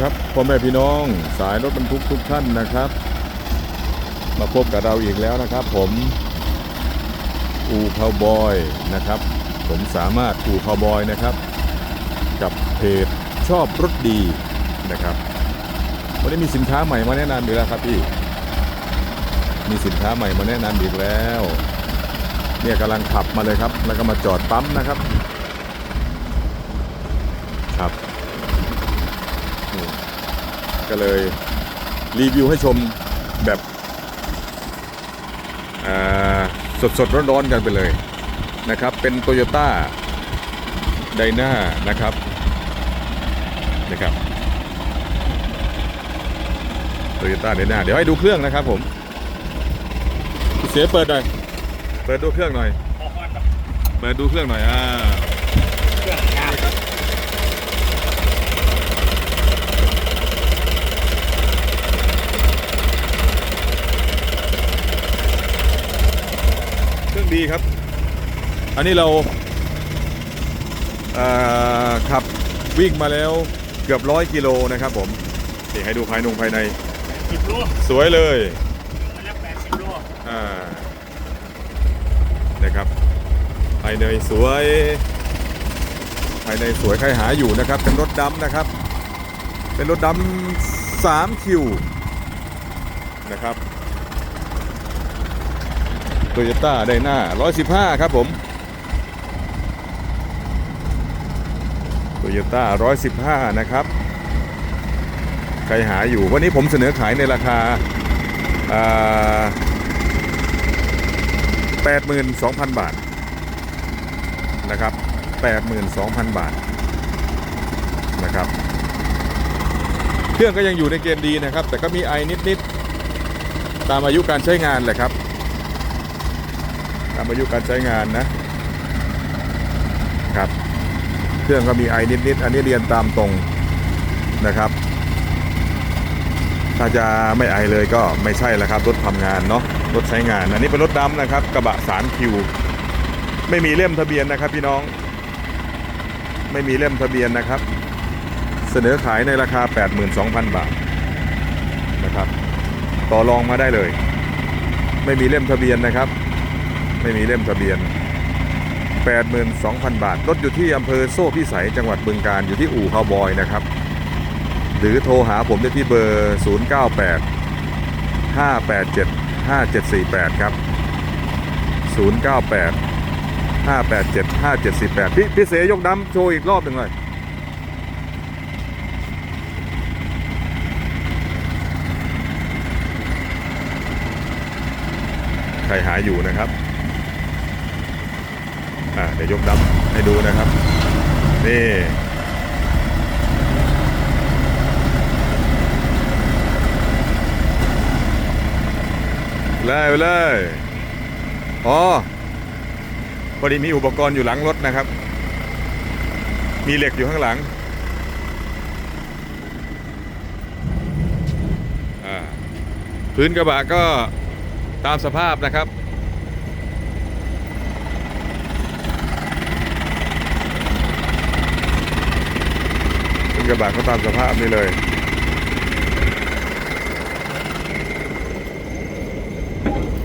ครับพ่อแม่พี่น้องสายรถบรรทุกทุกท่านนะครับ มาพบกับเราอีกแล้วนะครับ ผมอูคาวบอยนะครับ ผมสามารถอูคาวบอยนะครับ กับเพจชอบรถดีนะครับวันนี้มีสินค้าใหม่มาแนะนำอีกแล้วครับพี่มีสินค้าใหม่มาแนะนำอีกแล้ว เนี่ยกำลังขับมาเลยครับ แล้วก็มาจอดปั๊มนะครับ ครับ ก็เลยรีวิวให้ชมแบบสดสดๆร้อนๆกันไปเลยนะครับ เป็น t o y ยต้าไดนานะครับนะครับโตโยต้าไดนาเดี๋ยวให้ดูเครื่องนะครับผมเสียเปิดหน่อยเปิดดูเครื่องหน่อย เปิดดูเครื่องหน่อยอ่าเครื่อง ดีครับ อันนี้เราเอ่อขับวิ่งมาแล้วเกือบร้อยกิโลนะครับผมนี่ให้ดูภายนงภายในสิบโลสวยเลยอันละแปดสิบโลอ่านะครับภายในสวย ภายในสวยใครหาอยู่นะครับ เป็นรถดำนะครับ เป็นรถดำสามคิวนะครับ โตโยต้าไดนา115 ครับผมโตโยต้า115 นะครับ ใครหาอยู่วันนี้ผมเสนอขายในราคาอ่า82,000 บาท นะครับ 82,000 บาท นะครับ เครื่องก็ยังอยู่ในเกณฑ์ดีนะครับ แต่ก็มีไอนิด ๆ ตามอายุการใช้งานแหละครับ ตามอายุการใช้งานนะครับ เครื่องก็มีไอนิดๆอันนี้เรียนตามตรงนะครับ ถ้าจะไม่ไอเลยก็ไม่ใช่แล้วครับรถทำงานเนาะรถใช้งาน อันนี้เป็นรถดำนะครับ กระบะ3คิวไม่มีเล่มทะเบียนนะครับพี่น้อง ไม่มีเล่มทะเบียนนะครับ เสนอขายในราคา 82,000 บาทนะครับ ต่อรองมาได้เลย ไม่มีเล่มทะเบียนนะครับ ไม่มีเล่มทะเบียน 82,000 บาท รถอยู่ที่อำเภอโซ่พิสัยจังหวัดบึงการอยู่ที่อู่คาวบอยนะครับ หรือโทรหาผมได้ที่เบอร์ 098 587 5748 ครับ 098 587 5748 พี่พี่เสยกดำโชว์อีกรอบหนึ่งเลยใครหาอยู่นะครับ อ่าเดี๋ยวยกดำให้ดูนะครับ นี่เลยไปเลยอ๋อพอดีมีอุปกรณ์อยู่หลังรถนะครับ มีเหล็กอยู่ข้างหลังอ่าพื้นกระบะก็ตามสภาพนะครับ กระบะก็ตามสภาพนี่เลย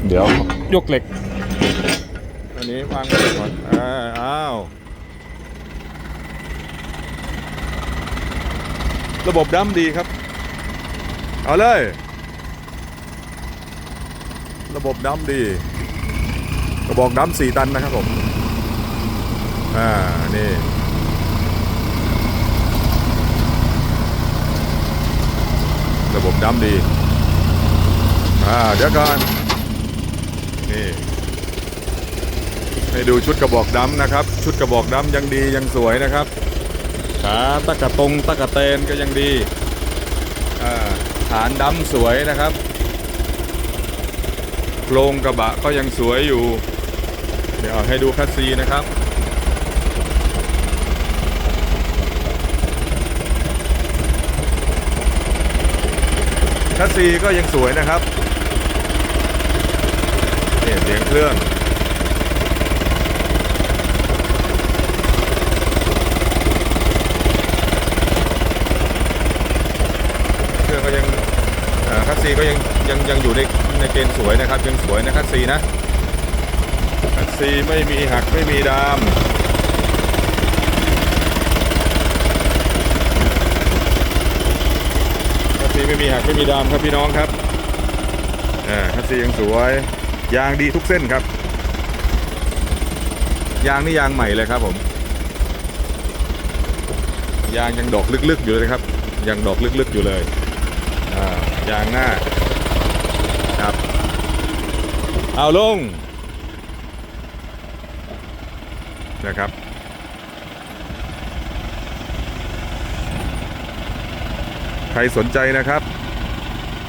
เดี๋ยวยกเหล็ก อันนี้วางไว้ก่อนอ่าอ้าว ระบบดั้มดีครับ เอาเลย ระบบดั้มดี กระบอกดั้มสี่ตันนะครับผม อ่า นี่ ระบบดั้มดี อ่า เดี๋ยวก่อน นี่ ให้ดูชุดกระบอกดำนะครับ ชุดกระบอกดำยังดียังสวยนะครับ ขาตะกะตรงตะกะเตนก็ยังดี อ่า ฐานดำสวยนะครับโครงกระบะก็ยังสวยอยู่ เดี๋ยวให้ดูคัสซีนะครับ ชัดซีก็ยังสวยนะครับเนี่ยเสียงเครื่องเครื่องก็ยังคัสซีก็ยังยังยังอยู่ในในเกณฑ์สวยนะครับยังสวยนะคัสซีนะคัสซีไม่มีหักไม่มีดาม มีหักไม่มีดามครับพี่น้องครับอ่าคัสซียังสวย ยางดีทุกเส้นครับ ยางนี่ยางใหม่เลยครับผม ยางยังดอกลึกๆอยู่เลยครับยังดอกลึกๆอยู่เลยอ่ายางหน้าครับเอาลงนะครับ ใครสนใจนะครับ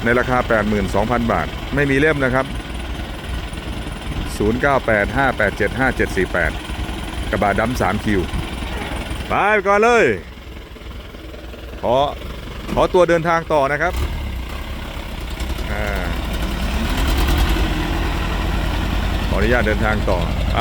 ในราคา 82,000 บาท ไม่มีเล่มนะครับ 0985875748 กระบะดำ3คิว ไปก่อนเลย ขอ ขอตัวเดินทางต่อนะครับขออนุญาตเดินทางต่อไป